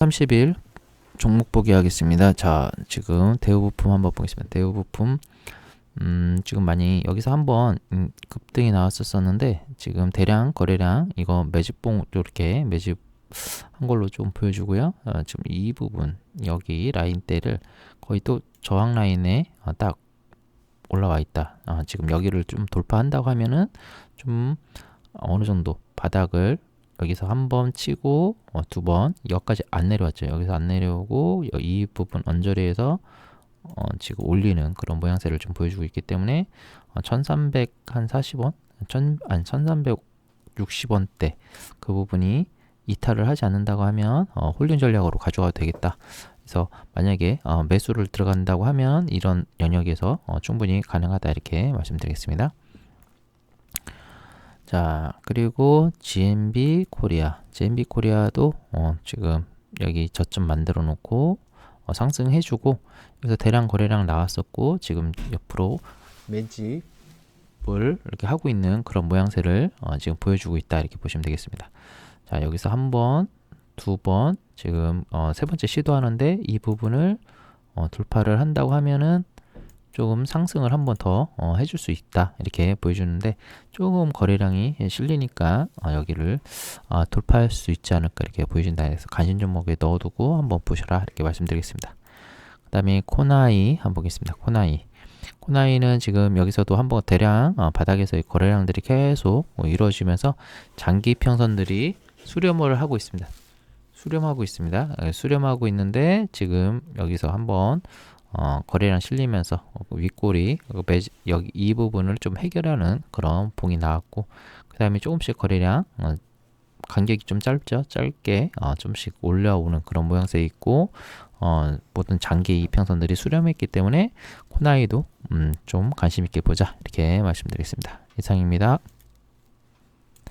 30일 종목 보기 하겠습니다. 자, 지금 대우 부품 한번 보겠습니다. 대우 부품 음, 지금 많이 여기서 한번 음, 급등이 나왔었었는데 지금 대량 거래량 이거 매집봉 이렇게 매집 한 걸로 좀 보여주고요. 어, 지금 이 부분 여기 라인대를 거의 또 저항 라인에 어, 딱 올라와 있다. 어, 지금 여기를 좀 돌파한다고 하면은 좀 어느 정도 바닥을 여기서 한 번 치고 어, 두번 여기까지 안 내려왔죠. 여기서 안 내려오고 여- 이 부분 언저리에서 어, 지금 올리는 그런 모양새를 좀 보여주고 있기 때문에 어, 1300 한 40원, 1000 아니 1360원대 그 부분이 이탈을 하지 않는다고 하면 어, 홀딩 전략으로 가져가도 되겠다. 그래서 만약에 어, 매수를 들어간다고 하면 이런 영역에서 어, 충분히 가능하다 이렇게 말씀드리겠습니다. 자 그리고 GMB 코리아, GMB 코리아도 어, 지금 여기 저점 만들어 놓고 어, 상승해 주고 여기서 대량 거래량 나왔었고 지금 옆으로 매집을 이렇게 하고 있는 그런 모양새를 어, 지금 보여주고 있다 이렇게 보시면 되겠습니다. 자 여기서 한 번, 두 번 지금 어, 세 번째 시도하는데 이 부분을 어, 돌파를 한다고 하면은 조금 상승을 한 번 더 어, 해줄 수 있다 이렇게 보여주는데 조금 거래량이 실리니까 어, 여기를 어, 돌파할 수 있지 않을까 이렇게 보여준다 해서 관심 종목에 넣어두고 한번 보셔라 이렇게 말씀드리겠습니다. 그 다음에 코나이 한번 보겠습니다. 코나이 코나이는 지금 여기서도 한번 대량 어, 바닥에서의 거래량들이 계속 어, 이루어지면서 장기 평선들이 수렴을 하고 있습니다. 수렴하고 있습니다. 예, 수렴하고 있는데 지금 여기서 한번 어, 거래량 실리면서 어, 그그 매지, 여기 이 부분을 좀 해결하는 그런 봉이 나왔고 그 다음에 조금씩 거래량 어, 간격이 좀 짧죠? 짧게 어, 좀씩 올라오는 그런 모양새 있고 어, 모든 장기 이평선들이 수렴했기 때문에 코나이도 음, 좀 관심 있게 보자. 이렇게 말씀드리겠습니다. 이상입니다.